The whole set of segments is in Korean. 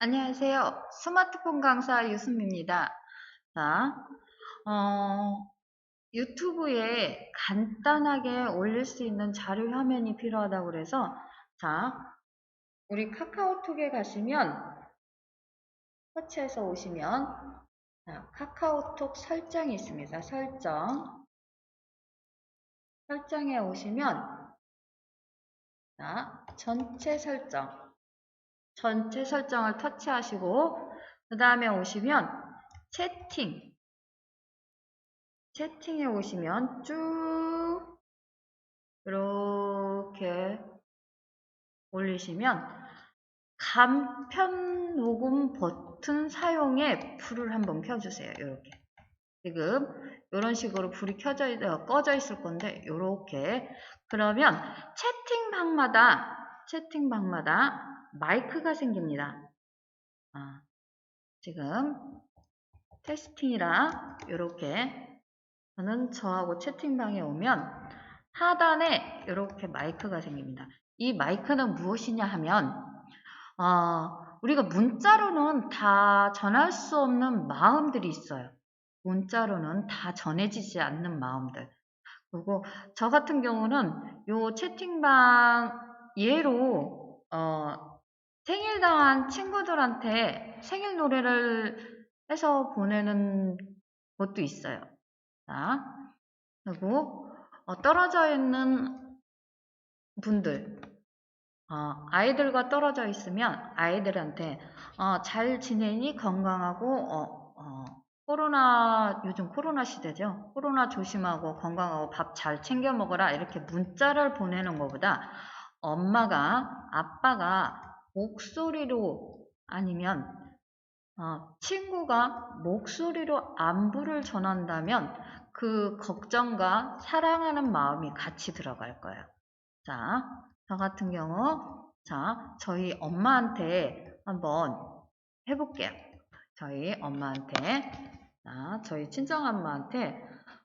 안녕하세요. 스마트폰 강사 유승미입니다. 자, 어, 유튜브에 간단하게 올릴 수 있는 자료 화면이 필요하다고 그래서, 자, 우리 카카오톡에 가시면, 터치해서 오시면, 자, 카카오톡 설정이 있습니다. 설정. 설정에 오시면, 자, 전체 설정. 전체 설정을 터치하시고 그 다음에 오시면 채팅 채팅에 오시면 쭉 이렇게 올리시면 간편 녹음 버튼 사용에 불을 한번 켜주세요. 이렇게 지금 이런 식으로 불이 켜져 있, 어, 꺼져 있을 건데 이렇게 그러면 채팅방마다 채팅방마다 마이크가 생깁니다. 아, 지금 테스팅이라 이렇게 저는 저하고 채팅방에 오면 하단에 이렇게 마이크가 생깁니다. 이 마이크는 무엇이냐 하면 어, 우리가 문자로는 다 전할 수 없는 마음들이 있어요. 문자로는 다 전해지지 않는 마음들. 그리고 저 같은 경우는 요 채팅방 예로 어, 생일당한 친구들한테 생일 노래를 해서 보내는 것도 있어요. 자, 그리고 어, 떨어져 있는 분들, 어, 아이들과 떨어져 있으면 아이들한테 어, 잘 지내니 건강하고 코로나 요즘 코로나 시대죠. 코로나 조심하고 건강하고 밥 잘 챙겨 먹어라 이렇게 문자를 보내는 것보다 엄마가 아빠가 목소리로 아니면 어, 친구가 목소리로 안부를 전한다면 그 걱정과 사랑하는 마음이 같이 들어갈 거예요. 자, 저 같은 경우, 자, 저희 엄마한테 한번 해볼게요. 저희 엄마한테, 자, 저희 친정엄마한테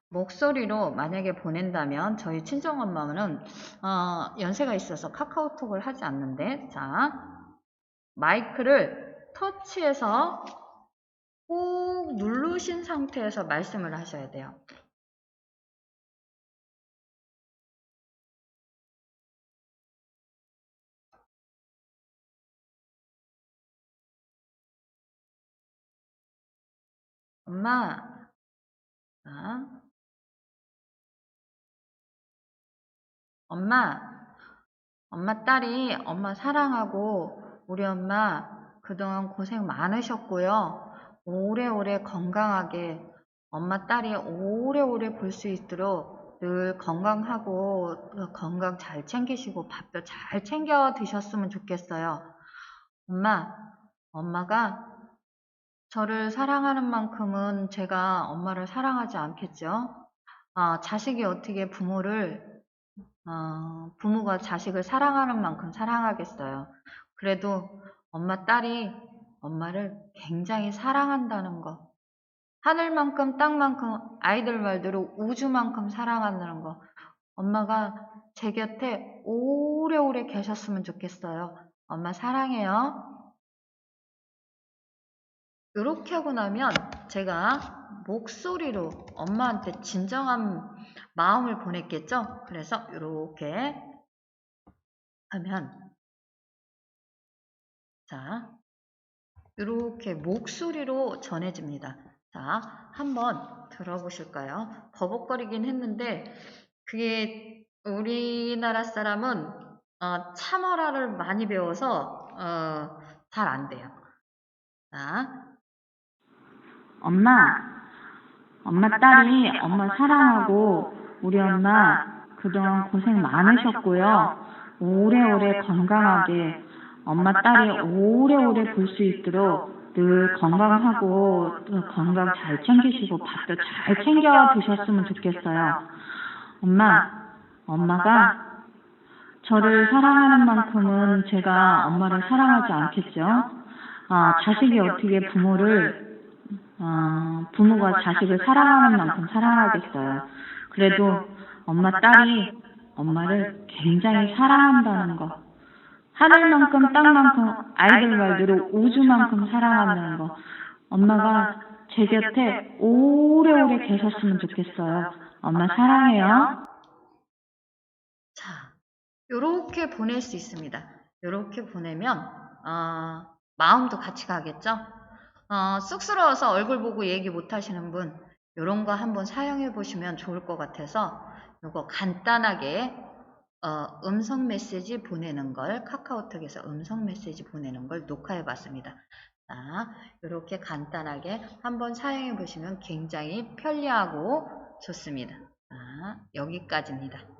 목소리로 만약에 보낸다면 저희 친정엄마는 어, 연세가 있어서 카카오톡을 하지 않는데, 자, 마이크를 터치해서 꾹 누르신 상태에서 말씀을 하셔야 돼요. 엄마, 자, 엄마, 엄마 딸이 엄마 사랑하고 우리 엄마 그동안 고생 많으셨고요. 오래오래 건강하게 엄마 딸이 오래오래 볼 수 있도록 늘 건강하고 건강 잘 챙기시고 밥도 잘 챙겨 드셨으면 좋겠어요. 엄마, 엄마가 저를 사랑하는 만큼은 제가 엄마를 사랑하지 않겠죠? 아, 자식이 어떻게 부모를, 어, 부모가 자식을 사랑하는 만큼 사랑하겠어요. 그래도 엄마 딸이 엄마를 굉장히 사랑한다는 거. 하늘만큼 땅만큼 아이들 말대로 우주만큼 사랑한다는 거. 엄마가 제 곁에 오래오래 계셨으면 좋겠어요. 엄마 사랑해요. 이렇게 하고 나면 제가 목소리로 엄마한테 진정한 마음을 보냈겠죠? 그래서 이렇게 하면 자, 이렇게 목소리로 전해집니다. 자, 한번 들어보실까요? 버벅거리긴 했는데 그게 우리나라 사람은 어, 참어라를 많이 배워서 어, 잘 안 돼요. 자, 엄마, 엄마 딸이 엄마 사랑하고 우리 엄마 그동안 고생 많으셨고요. 오래오래 건강하게 엄마 딸이 오래오래 볼 수 있도록 늘 건강하고 건강 잘 챙기시고 밥도 잘 챙겨 드셨으면 좋겠어요. 엄마, 엄마가 저를 사랑하는 만큼은 제가 엄마를 사랑하지 않겠죠? 아, 자식이 어떻게 부모를, 어, 부모가 자식을 사랑하는 만큼 사랑하겠어요. 그래도 엄마 딸이 엄마를 굉장히 사랑한다는 거. 하늘만큼 땅만큼 아이들 말대로 우주만큼 사랑한다는 거. 엄마가 제 곁에 오래오래 계셨으면 좋겠어요. 엄마 사랑해요. 자, 요렇게 보낼 수 있습니다. 요렇게 보내면 어, 마음도 같이 가겠죠? 어, 쑥스러워서 얼굴 보고 얘기 못 하시는 분 요런 거 한번 사용해 보시면 좋을 것 같아서 요거 간단하게 어, 음성 메시지 보내는 걸 카카오톡에서 음성 메시지 보내는 걸 녹화해 봤습니다. 자, 이렇게 간단하게 한번 사용해 보시면 굉장히 편리하고 좋습니다. 자, 여기까지입니다.